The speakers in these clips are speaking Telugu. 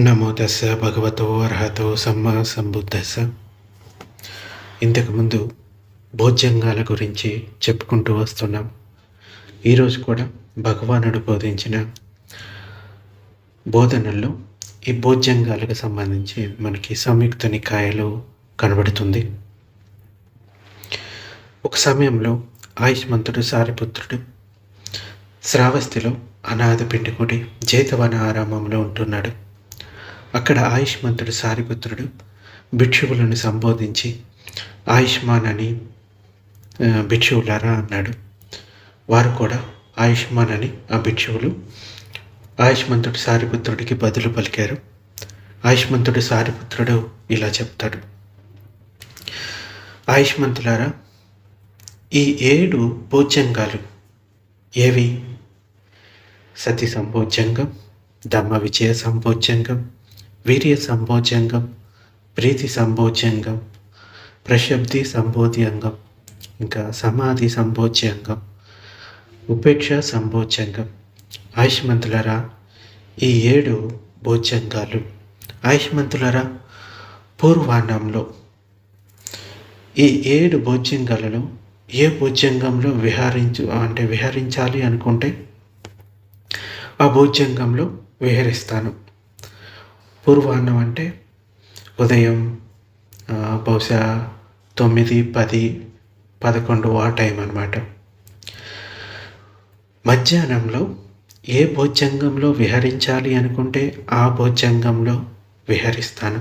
నమో దశ భగవతో అర్హతో సమ్మ సంబుద్ధస్స. ఇంతకుముందు భోజ్యంగాల గురించి చెప్పుకుంటూ వస్తున్నాం. ఈరోజు కూడా భగవానుడు బోధించిన బోధనల్లో ఈ భోజ్యంగాలకు సంబంధించి మనకి సంయుక్త నికాయలు కనబడుతుంది. ఒక సమయంలో ఆయుష్మంతుడు సారిపుత్రుడు శ్రావస్తిలో అనాథ పిండికుడి జేతవన ఆరామంలో ఉంటున్నాడు. అక్కడ ఆయుష్మంతుడు సారిపుత్రుడు భిక్షువులను సంబోధించి ఆయుష్మాన్ అని భిక్షువులారా అన్నాడు. వారు కూడా ఆయుష్మాన్ అని ఆ భిక్షువులు ఆయుష్మంతుడు సారిపుత్రుడికి బదులు పలికారు. ఆయుష్మంతుడు సారిపుత్రుడు ఇలా చెప్తాడు. ఆయుష్మంతులారా ఈ ఏడు భోజ్యంగాలు ఏవి? సతి సంభోజ్యంగం ధమ్మ విజయ సంభోజ్యంగం వీర్య సంభోజ్యంగం ప్రీతి సంభోజ్యంగం ప్రశబ్ది సంబోధ్యంగం ఇంకా సమాధి సంభోజ్యంగం ఉపేక్ష సంభోజ్యంగం. ఆయుష్మంతులరా ఈ ఏడు భోజ్యంగాలు ఆయుష్మంతులరా పూర్వాన్నంలో ఈ ఏడు భోజ్యంగాలలో ఏ భోజ్యంగంలో విహారించు అంటే విహరించాలి అనుకుంటే ఆ భోజ్యంగంలో విహరిస్తాను. పూర్వాన్నం అంటే ఉదయం బహుశా తొమ్మిది పది పదకొండు ఆ టైం అన్నమాట. మధ్యాహ్నంలో ఏ భోజ్యంగంలో విహరించాలి అనుకుంటే ఆ భోజ్యంగంలో విహరిస్తాను.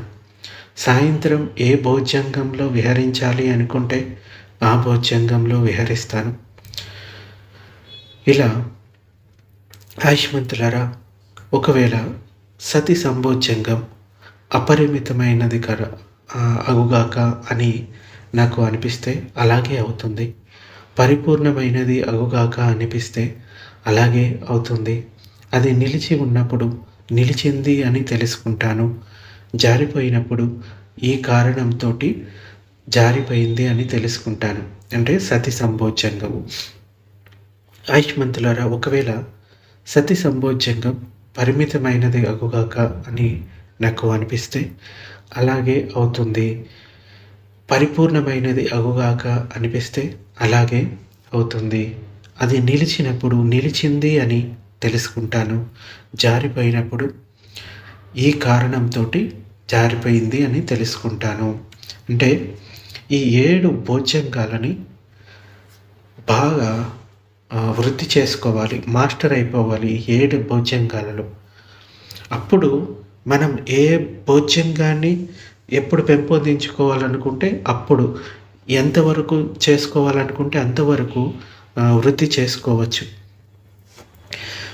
సాయంత్రం ఏ భోజ్యంగంలో విహరించాలి అనుకుంటే ఆ భోజ్యంగంలో విహరిస్తాను. ఇలా ఆయుష్మంతులరా ఒకవేళ సతి సంభోజ్యంగం అపరిమితమైనది కర అగుగాక అని నాకు అనిపిస్తే అలాగే అవుతుంది. పరిపూర్ణమైనది అగుగాక అనిపిస్తే అలాగే అవుతుంది. అది నిలిచి ఉన్నప్పుడు నిలిచింది అని తెలుసుకుంటాను. జారిపోయినప్పుడు ఈ కారణంతో జారిపోయింది అని తెలుసుకుంటాను. అంటే సతి సంభోజ్యంగము. ఆయుష్మంతులారా ఒకవేళ సతి సంభోజ్యంగం పరిమితమైనది అగుగాక అని నాకు అనిపిస్తే అలాగే అవుతుంది. పరిపూర్ణమైనది అగుగాక అనిపిస్తే అలాగే అవుతుంది. అది నిలిచినప్పుడు నిలిచింది అని తెలుసుకుంటాను. జారిపోయినప్పుడు ఈ కారణంతో జారిపోయింది అని తెలుసుకుంటాను. అంటే ఈ ఏడు భోజ్యంగాలని బాగా వృద్ధి చేసుకోవాలి మాస్టర్ అయిపోవాలి ఏడు భోజ్యంగాలలో. అప్పుడు మనం ఏ భోజ్యంగాన్ని ఎప్పుడు పెంపొందించుకోవాలనుకుంటే అప్పుడు ఎంతవరకు చేసుకోవాలనుకుంటే అంతవరకు వృద్ధి చేసుకోవచ్చు.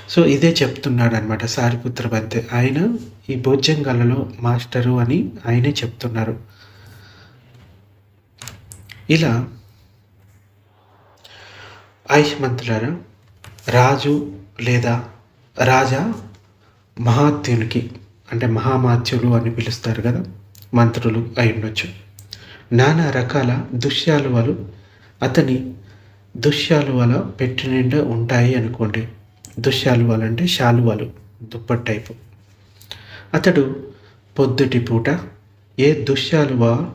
సో ఇదే చెప్తున్నాడు అనమాట సారిపుత్ర బంతే ఆయన ఈ భోజ్యంగాలలో మాస్టరు అని ఆయనే చెప్తున్నారు. ఇలా ఆయుష్మంతులారా రాజు లేదా రాజా మహాత్యునికి అంటే మహామాత్యులు అని పిలుస్తారు కదా మంత్రులు అయి ఉండొచ్చు. నానా రకాల దుశ్యాలువలు అతని దుశ్యాలువల పెట్టి నిండా ఉంటాయి అనుకోండి. దుశ్యాలువలు అంటే శాలువలు దుప్పటి టైపు. అతడు పొద్దుటి పూట ఏ దుశ్యాలువ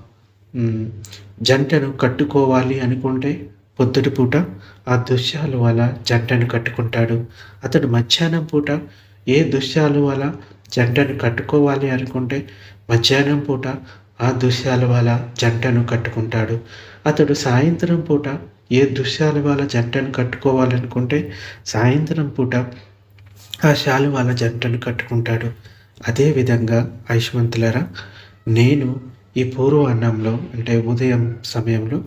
జంటను కట్టుకోవాలి అనుకుంటే పొద్దుటి పూట ఆ దుశ్యాలు వల్ల జంటను కట్టుకుంటాడు. అతడు మధ్యాహ్నం పూట ఏ దుశ్యాలు వల్ల జంటను కట్టుకోవాలి అనుకుంటే మధ్యాహ్నం పూట ఆ దుశ్యాల వల్ల జంటను కట్టుకుంటాడు. అతడు సాయంత్రం పూట ఏ దుశ్యాల వల్ల జంటను కట్టుకోవాలనుకుంటే సాయంత్రం పూట ఆ శాలు వాళ్ళ జంటను కట్టుకుంటాడు. అదేవిధంగా ఐష్మంతులరా నేను ఈ పూర్వ అన్నంలో అంటే ఉదయం సమయంలో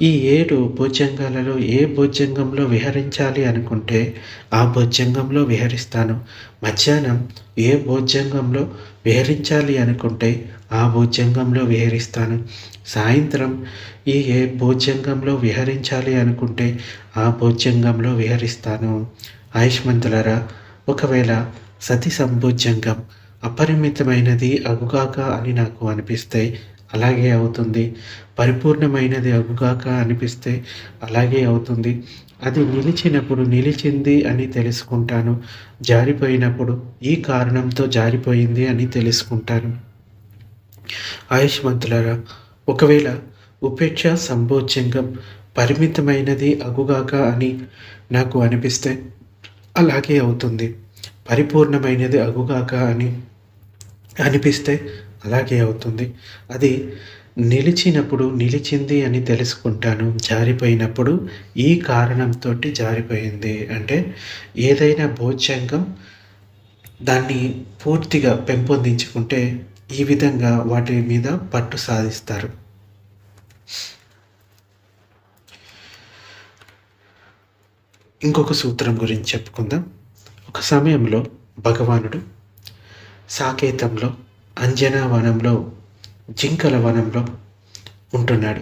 ఈ ఏడు భోజ్యంగాలలో ఏ భోజ్యంగంలో విహరించాలి అనుకుంటే ఆ భోజ్యంగంలో విహరిస్తాను. మధ్యాహ్నం ఏ భోజ్యంగంలో విహరించాలి అనుకుంటే ఆ భోజ్యంగంలో విహరిస్తాను. సాయంత్రం ఈ ఏ భోజ్యంగంలో విహరించాలి అనుకుంటే ఆ భోజ్యంగంలో విహరిస్తాను. ఆయుష్మంతులరా ఒకవేళ సతి సంభోజ్యంగం అపరిమితమైనది అగుగాక అని నాకు అనిపిస్తే అలాగే అవుతుంది. పరిపూర్ణమైనది అగుగాక అనిపిస్తే అలాగే అవుతుంది. అది నిలిచినప్పుడు నిలిచింది అని తెలుసుకుంటాను. జారిపోయినప్పుడు ఈ కారణంతో జారిపోయింది అని తెలుసుకుంటాను. ఆయుష్మంతులరా ఒకవేళ ఉపేక్ష సంభోజ్యంగం పరిమితమైనది అగుగాక అని నాకు అనిపిస్తే అలాగే అవుతుంది. పరిపూర్ణమైనది అగుగాక అని అనిపిస్తే అలాగే అవుతుంది. అది నిలిచినప్పుడు నిలిచింది అని తెలుసుకుంటాను. జారిపోయినప్పుడు ఈ కారణంతో జారిపోయింది. అంటే ఏదైనా భోజ్యంగం దాన్ని పూర్తిగా పెంపొందించుకుంటే ఈ విధంగా వాటి మీద పట్టు సాధిస్తారు. ఇంకొక సూత్రం గురించి చెప్పుకుందాం. ఒక సమయంలో భగవానుడు సాకేతంలో అంజనా వనంలో జింకల వనంలో ఉంటున్నాడు.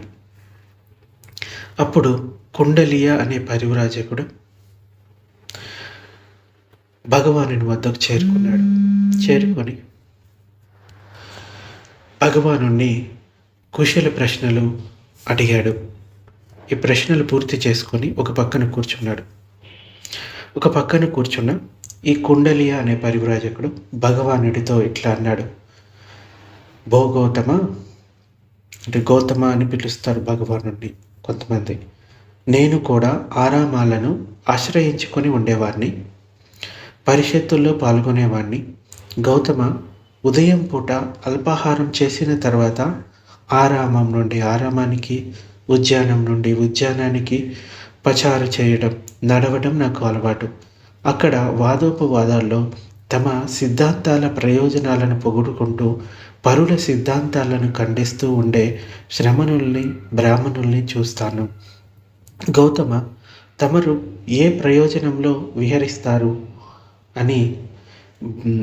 అప్పుడు కుండలియ అనే పరివ్రాజకుడు భగవానుని వద్దకు చేరుకున్నాడు. చేరుకొని భగవాను కుశల ప్రశ్నలు అడిగాడు. ఈ ప్రశ్నలు పూర్తి చేసుకొని ఒక పక్కన కూర్చున్నాడు. ఒక పక్కన కూర్చున్న ఈ కుండలియ అనే పరివ్రాజకుడు భగవానుడితో ఇట్లా అన్నాడు. భోగౌతమ అంటే గౌతమ అని పిలుస్తారు భగవానుడిని కొంతమంది. నేను కూడా ఆరామాలను ఆశ్రయించుకొని ఉండేవాడిని పరిషత్తుల్లో పాల్గొనేవాడిని గౌతమ ఉదయం పూట అల్పాహారం చేసిన తర్వాత ఆరామం నుండి ఆరామానికి ఉద్యానం నుండి ఉద్యానానికి పచారు చేయడం నడవడం నాకు అలవాటు. అక్కడ వాదోపవాదాల్లో తమ సిద్ధాంతాల ప్రయోజనాలను పొగుడుకుంటూ పరుల సిద్ధాంతాలను ఖండిస్తూ ఉండే శ్రమణుల్ని బ్రాహ్మణుల్ని చూస్తాను. గౌతమ తమరు ఏ ప్రయోజనంలో విహరిస్తారు? అని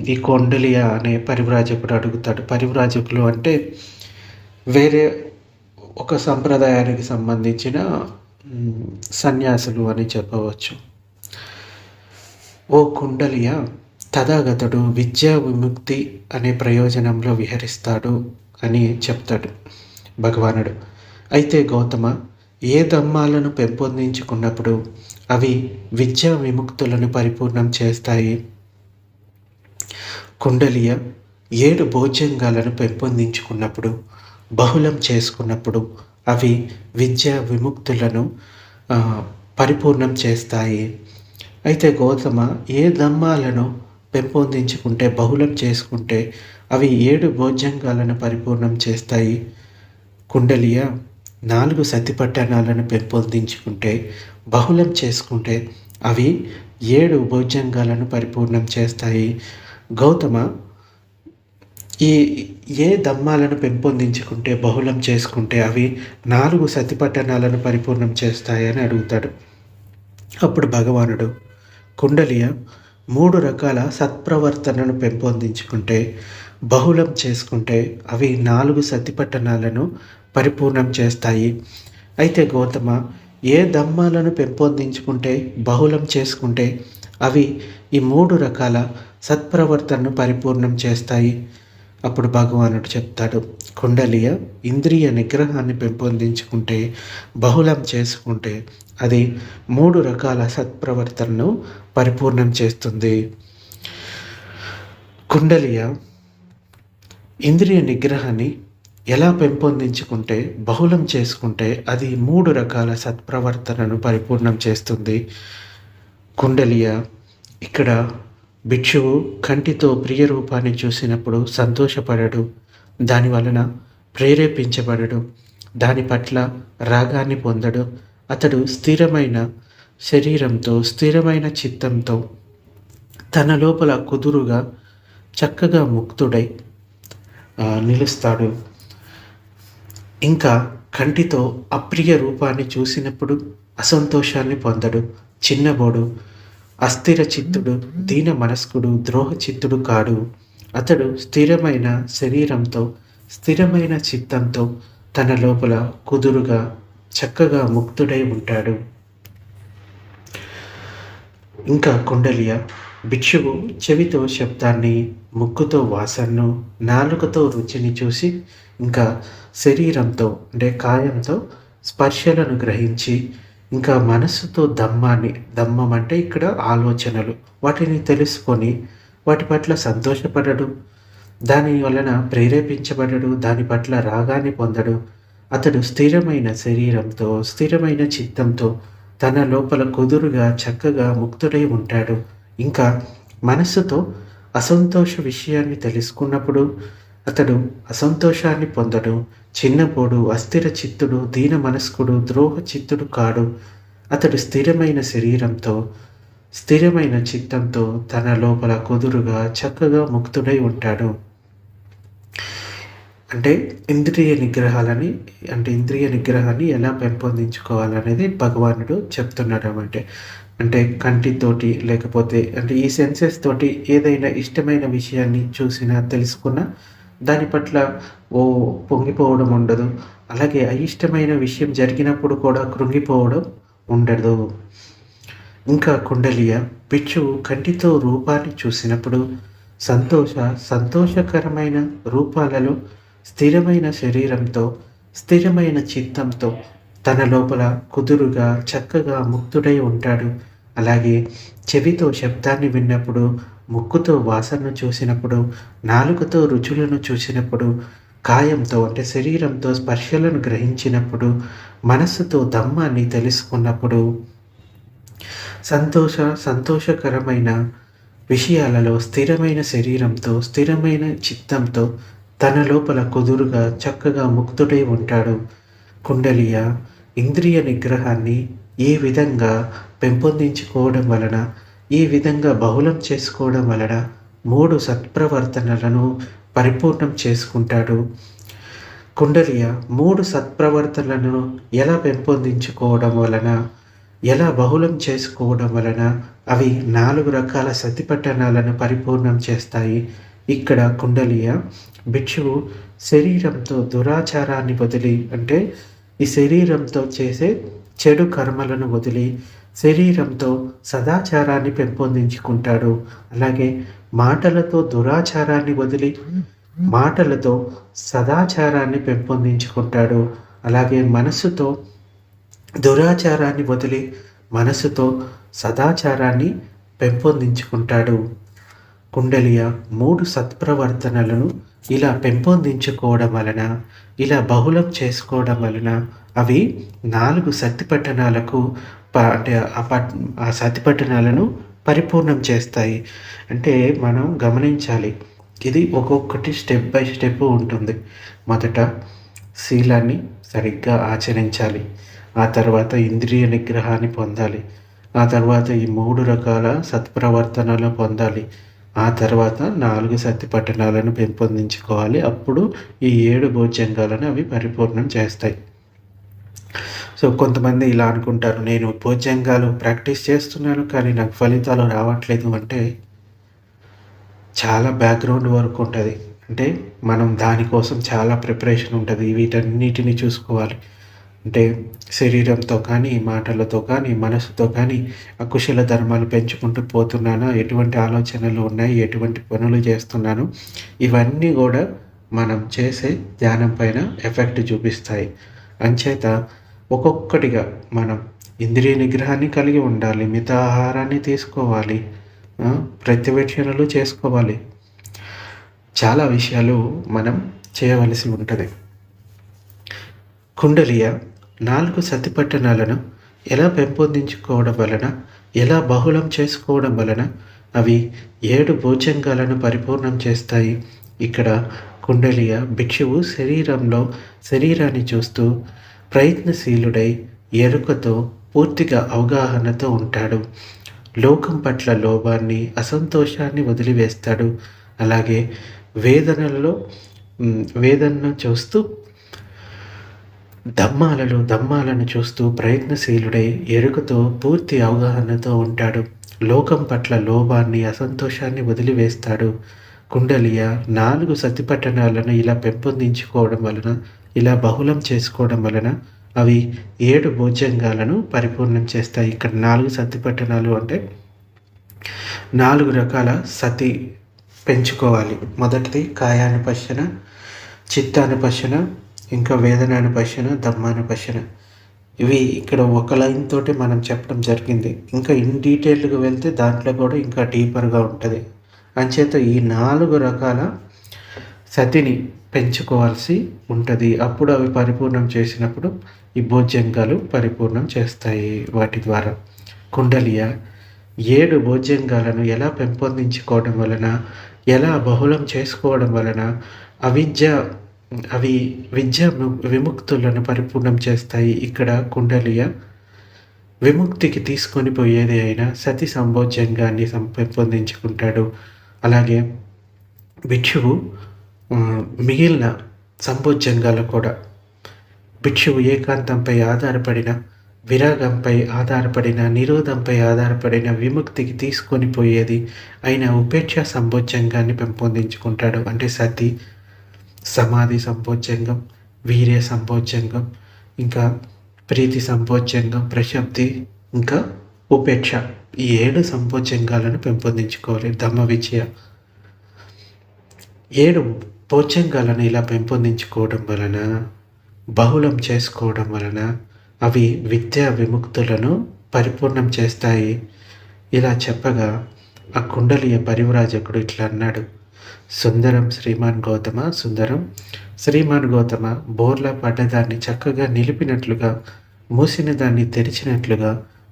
ఈ కొండలియ అనే పరివ్రాజకుడు అడుగుతాడు. పరివ్రాజకులు అంటే వేరే ఒక సంప్రదాయానికి సంబంధించిన సన్యాసులు అని చెప్పవచ్చు. ఓ కుండలియ తథాగతుడు విద్యా విముక్తి అనే ప్రయోజనంలో విహరిస్తాడు అని చెప్తాడు భగవానుడు. అయితే గౌతమ ఏ ధర్మాలను పెంపొందించుకున్నప్పుడు అవి విద్యా విముక్తులను పరిపూర్ణం చేస్తాయి? కుండలియ ఏడు భోజ్యంగాలను పెంపొందించుకున్నప్పుడు బహుళం చేసుకున్నప్పుడు అవి విద్యా విముక్తులను పరిపూర్ణం చేస్తాయి. అయితే గౌతమ ఏ ధమ్మాలను పెంపొందించుకుంటే బహుళం చేసుకుంటే అవి ఏడు భోజ్యంగాలను పరిపూర్ణం చేస్తాయి. కుండలియ నాలుగు సతిపట్టణాలను పెంపొందించుకుంటే బహుళం చేసుకుంటే అవి ఏడు భోజ్యంగాలను పరిపూర్ణం చేస్తాయి. గౌతమ ఈ ఏ దమ్మాలను పెంపొందించుకుంటే బహుళం చేసుకుంటే అవి నాలుగు సతిపట్టణాలను పరిపూర్ణం చేస్తాయని అడుగుతాడు. అప్పుడు భగవానుడు కుండలియ మూడు రకాల సత్ప్రవర్తనను పెంపొందించుకుంటే బహుళం చేసుకుంటే అవి నాలుగు సతిపట్టణాలను పరిపూర్ణం చేస్తాయి. అయితే గౌతమ ఏ దమ్మాలను పెంపొందించుకుంటే బహుళం చేసుకుంటే అవి ఈ మూడు రకాల సత్ప్రవర్తనను పరిపూర్ణం చేస్తాయి. అప్పుడు భగవానుడు చెప్తాడు కుండలియ ఇంద్రియ నిగ్రహాన్ని పెంపొందించుకుంటే బహుళం చేసుకుంటే అది మూడు రకాల సత్ప్రవర్తనను పరిపూర్ణం చేస్తుంది. కుండలియ ఇంద్రియ నిగ్రహాన్ని ఎలా పెంపొందించుకుంటే బహుళం చేసుకుంటే అది మూడు రకాల సత్ప్రవర్తనను పరిపూర్ణం చేస్తుంది. కుండలియ ఇక్కడ భిక్షువు కంటితో ప్రియ రూపాన్ని చూసినప్పుడు సంతోషపడడు. దాని వలన ప్రేరేపించబడడు. దాని పట్ల రాగాన్ని పొందడు. అతడు స్థిరమైన శరీరంతో స్థిరమైన చిత్తంతో తన లోపల కుదురుగా చక్కగా ముక్తుడై నిలుస్తాడు. ఇంకా కంటితో అప్రియ రూపాన్ని చూసినప్పుడు అసంతోషాన్ని పొందడు. చిన్నబోడు అస్థిర చిత్తుడు దీన మనస్కుడు ద్రోహ చిత్తుడు కాడు. అతడు స్థిరమైన శరీరంతో స్థిరమైన చిత్తంతో తన లోపల కుదురుగా చక్కగా ముక్తుడై ఉంటాడు. ఇంకా కుండలియ భిక్షువు చెవితో శబ్దాన్ని ముక్కుతో వాసనను నాలుకతో రుచిని చూసి ఇంకా శరీరంతో అంటే కాయంతో స్పర్శలను గ్రహించి ఇంకా మనస్సుతో దమ్మాన్ని దమ్మం అంటే ఇక్కడ ఆలోచనలు. వాటిని తెలుసుకొని వాటి పట్ల సంతోషపడడు. దాని వలన ప్రేరేపించబడడు దాని పట్ల రాగాన్ని పొందడు. అతడు స్థిరమైన శరీరంతో స్థిరమైన చిత్తంతో తన లోపల కుదురుగా చక్కగా ముక్తుడై ఉంటాడు. ఇంకా మనస్సుతో అసంతోష విషయాన్ని తెలుసుకున్నప్పుడు అతడు అసంతోషాన్ని పొందడు. చిన్నపోడు అస్థిర చిత్తుడు దీన మనస్కుడు ద్రోహ చిత్తుడు కాడు. అతడు స్థిరమైన శరీరంతో స్థిరమైన చిత్తంతో తన లోపల కుదురుగా చక్కగా ముక్తుడై ఉంటాడు. అంటే ఇంద్రియ నిగ్రహాలని అంటే ఇంద్రియ నిగ్రహాన్ని ఎలా పెంపొందించుకోవాలనేది భగవానుడు చెప్తున్నాడు అంటే అంటే కంటితోటి లేకపోతే అంటే ఈ సెన్సెస్ తోటి ఏదైనా ఇష్టమైన విషయాన్ని చూసినా తెలుసుకున్నా దాని పట్ల ఓ పొంగిపోవడం ఉండదు. అలాగే అయిష్టమైన విషయం జరిగినప్పుడు కూడా కృంగిపోవడం ఉండదు. ఇంకా కుండలియ పిచ్చు కంటితో రూపాన్ని చూసినప్పుడు సంతోష సంతోషకరమైన రూపాలలో స్థిరమైన శరీరంతో స్థిరమైన చిత్తంతో తన లోపల కుదురుగా చక్కగా ముక్తుడై ఉంటాడు. అలాగే చెవితో శబ్దాన్ని విన్నప్పుడు ముక్కుతో వాసనను చూసినప్పుడు నాలుకతో రుచులను చూసినప్పుడు కాయంతో అంటే శరీరంతో స్పర్శలను గ్రహించినప్పుడు మనస్సుతో దమ్మాన్ని తెలుసుకున్నప్పుడు సంతోష సంతోషకరమైన విషయాలలో స్థిరమైన శరీరంతో స్థిరమైన చిత్తంతో తన లోపల కుదురుగా చక్కగా ముక్తుడై ఉంటాడు. కుండలియ ఇంద్రియ నిగ్రహాన్ని ఏ విధంగా పెంపొందించుకోవడం వలన ఈ విధంగా బహుళం చేసుకోవడం వలన మూడు సత్ప్రవర్తనలను పరిపూర్ణం చేసుకుంటాడు. కుండలియ మూడు సత్ప్రవర్తనలను ఎలా పెంపొందించుకోవడం వలన ఎలా బహుళం చేసుకోవడం వలన అవి నాలుగు రకాల సతిపట్టణాలను పరిపూర్ణం చేస్తాయి. ఇక్కడ కుండలియ భిక్షువు శరీరంతో దురాచారాన్ని వదిలి అంటే ఈ శరీరంతో చేసే చెడు కర్మలను వదిలి శరీరంతో సదాచారాన్ని పెంపొందించుకుంటాడు. అలాగే మాటలతో దురాచారాన్ని వదిలి మాటలతో సదాచారాన్ని పెంపొందించుకుంటాడు. అలాగే మనస్సుతో దురాచారాన్ని వదిలి మనసుతో సదాచారాన్ని పెంపొందించుకుంటాడు. కుండలియ మూడు సత్ప్రవర్తనలను ఇలా పెంపొందించుకోవడం వలన ఇలా బహుళం చేసుకోవడం వలన అవి నాలుగు సత్తిపట్టణాలకు అంటే ఆ సతి పట్టణాలను పరిపూర్ణం చేస్తాయి. అంటే మనం గమనించాలి ఇది ఒక్కొక్కటి స్టెప్ బై స్టెప్ ఉంటుంది. మొదట శీలాన్ని సరిగ్గా ఆచరించాలి ఆ తర్వాత ఇంద్రియ నిగ్రహాన్ని పొందాలి ఆ తర్వాత ఈ మూడు రకాల సత్ప్రవర్తనలు పొందాలి. ఆ తర్వాత నాలుగు సత్య పట్టణాలను పెంపొందించుకోవాలి. అప్పుడు ఈ ఏడు భోజ్యంగాలను అవి పరిపూర్ణం చేస్తాయి. సో కొంతమంది ఇలా అనుకుంటారు నేను భోజ్యంగాలు ప్రాక్టీస్ చేస్తున్నాను కానీ నాకు ఫలితాలు రావట్లేదు. అంటే చాలా బ్యాక్గ్రౌండ్ వర్క్ ఉంటుంది. అంటే మనం దానికోసం చాలా ప్రిపరేషన్ ఉంటుంది. వీటన్నిటిని చూసుకోవాలి. అంటే శరీరంతో కానీ మాటలతో కానీ మనసుతో కానీ అకుశల ధర్మాలు పెంచుకుంటూ పోతున్నాను. ఎటువంటి ఆలోచనలు ఉన్నాయి? ఎటువంటి పనులు చేస్తున్నాను? ఇవన్నీ కూడా మనం చేసే ధ్యానం పైన ఎఫెక్ట్ చూపిస్తాయి. అంచేత ఒక్కొక్కటిగా మనం ఇంద్రియ నిగ్రహాన్ని కలిగి ఉండాలి మితాహారాన్ని తీసుకోవాలి ప్రతివేక్షణలు చేసుకోవాలి. చాలా విషయాలు మనం చేయవలసి ఉంటుంది. కుండలియ నాలుగు సతిపట్టణాలను ఎలా పెంపొందించుకోవడం వలన ఎలా బహుళం చేసుకోవడం వలన అవి ఏడు భోజంగాలను పరిపూర్ణం చేస్తాయి. ఇక్కడ కుండలియ భిక్షువు శరీరంలో శరీరాన్ని చూస్తూ ప్రయత్నశీలుడై ఎరుకతో పూర్తిగా అవగాహనతో ఉంటాడు. లోకం పట్ల లోభాన్ని అసంతోషాన్ని వదిలివేస్తాడు. అలాగే వేదనల్లో వేదనను చూస్తూ దమ్మాలలో దమ్మాలను చూస్తూ ప్రయత్నశీలుడై ఎరుకతో పూర్తి అవగాహనతో ఉంటాడు. లోకం పట్ల లోభాన్ని అసంతోషాన్ని వదిలివేస్తాడు. కుండలియ నాలుగు సతిపట్టణాలను ఇలా పెంపొందించుకోవడం వలన ఇలా బహుళం చేసుకోవడం వలన అవి ఏడు భోజ్యంగాలను పరిపూర్ణం చేస్తాయి. ఇక్కడ నాలుగు సతి పట్టణాలు అంటే నాలుగు రకాల సతి పెంచుకోవాలి. మొదటిది కాయానుపశన చిత్తానుపశన ఇంకా వేదనానుపశన దమ్మానుపశన ఇవి ఇక్కడ ఒక లైన్ తోటి మనం చెప్పడం జరిగింది. ఇంకా ఇన్ డీటెయిల్గా వెళ్తే దాంట్లో కూడా ఇంకా డీపర్గా ఉంటుంది. అంచేత ఈ నాలుగు రకాల సతిని పెంచుకోవాల్సి ఉంటుంది. అప్పుడు అవి పరిపూర్ణం చేసినప్పుడు ఈ భోజ్యంగాలు పరిపూర్ణం చేస్తాయి వాటి ద్వారా. కుండలియ ఏడు భోజ్యంగాలను ఎలా పెంపొందించుకోవడం వలన ఎలా బహుళం చేసుకోవడం వలన అవిద్య అవి విద్యా విముక్తులను పరిపూర్ణం చేస్తాయి. ఇక్కడ కుండలియ విముక్తికి తీసుకొని పోయేది అయినా సతి సంభోజ్యంగాన్ని పెంపొందించుకుంటాడు అలాగే భిక్షువు మిగిలిన సంభోజ్యంగాలు కూడా. భిక్షువు ఏకాంతంపై ఆధారపడిన విరాగంపై ఆధారపడిన నిరోధంపై ఆధారపడిన విముక్తికి తీసుకొని పోయేది అయిన ఉపేక్ష సంభోజ్యంగాన్ని పెంపొందించుకుంటాడు అంటే సతి సమాధి సంపోజ్యంగం వీర్య సంపోజ్యంగం ఇంకా ప్రీతి సంపోజ్యంగం ప్రశబ్ది ఇంకా ఉపేక్ష. ఈ ఏడు సంపోజ్యంగాలను పెంపొందించుకోవాలి. ధమ్మ విజయ. ఏడు పోచ్యంగాలను ఇలా పెంపొందించుకోవడం వలన బహుళం చేసుకోవడం వలన అవి విద్యా విముక్తులను పరిపూర్ణం చేస్తాయి. ఇలా చెప్పగా ఆ కుండలియ పరివ్రాజకుడు ఇట్లా అన్నాడు. సుందరం శ్రీమాన్ గౌతమ సుందరం శ్రీమాన్ గౌతమ బోర్లా పడ్డదాన్ని చక్కగా నిలిపినట్లుగా మూసిన దాన్ని తెరిచినట్లుగా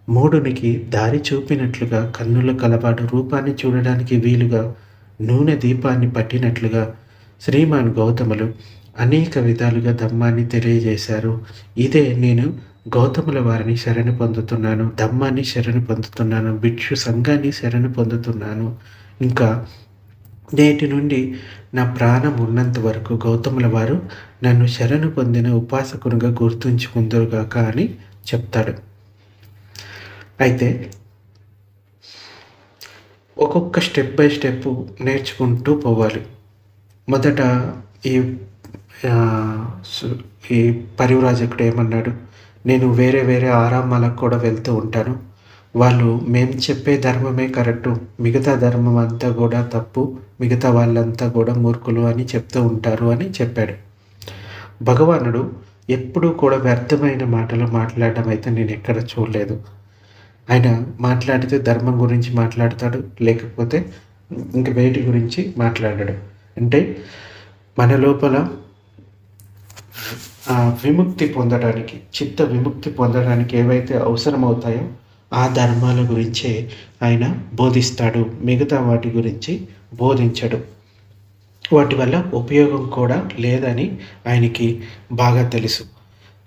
మూడునికి దారి చూపినట్లుగా కన్నుల కలవాడు రూపాన్ని చూడడానికి వీలుగా నూనె దీపాన్ని పట్టినట్లుగా శ్రీమాన్ గౌతములు అనేక విధాలుగా ధమ్మాన్ని తెలియజేశారు. ఇదే నేను గౌతముల వారిని శరణు పొందుతున్నాను ధమ్మాన్ని శరణు పొందుతున్నాను భిక్షు సంఘాన్ని శరణు పొందుతున్నాను. ఇంకా నేటి నుండి నా ప్రాణం ఉన్నంత వరకు గౌతముల వారు నన్ను శరణు పొందిన ఉపాసకునిగా గుర్తుంచుకుందరుగాక అని చెప్తాడు. అయితే ఒక్కొక్క స్టెప్ బై స్టెప్ నేర్చుకుంటూ పోవాలి. మొదట ఈ ఈ పరివరాజకుడు ఏమన్నాడు? నేను వేరే వేరే ఆరామాలకు కూడా వెళ్తూ ఉంటాను. వాళ్ళు మేము చెప్పే ధర్మమే కరెక్టు. మిగతా ధర్మం అంతా కూడా తప్పు మిగతా వాళ్ళంతా కూడా మూర్ఖులు అని చెప్తూ ఉంటారు అని చెప్పాడు. భగవానుడు ఎప్పుడూ కూడా వ్యర్థమైన మాటలు మాట్లాడడం అయితే నేను ఎక్కడ చూడలేదు. ఆయన మాట్లాడితే ధర్మం గురించి మాట్లాడతాడు లేకపోతే ఇంక వేటి గురించి మాట్లాడాడు. అంటే మన లోపల విముక్తి పొందడానికి చిత్త విముక్తి పొందడానికి ఏవైతే అవసరమవుతాయో ఆ ధర్మాల గురించే ఆయన బోధిస్తాడు. మిగతా వాటి గురించి బోధించడు. వాటి వల్ల ఉపయోగం కూడా లేదని ఆయనకి బాగా తెలుసు.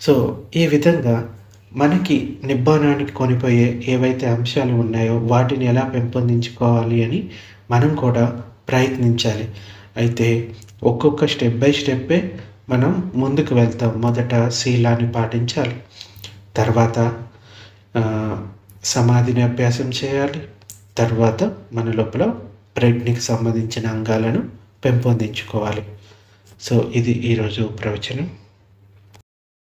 సో ఈ విధంగా మనకి నిబ్బానానికి కొనిపోయే ఏవైతే అంశాలు ఉన్నాయో వాటిని ఎలా పెంపొందించుకోవాలి అని మనం కూడా ప్రయత్నించాలి. అయితే ఒక్కొక్క స్టెప్ బై స్టెప్పే మనం ముందుకు వెళ్తాం. మొదట శీలాన్ని పాటించాలి. తర్వాత సమాధిని అభ్యాసం చేయాలి. తర్వాత మన లోపల ప్రజ్ఞకి సంబంధించిన అంగాలను పెంపొందించుకోవాలి. సో ఇది ఈరోజు ప్రవచనం.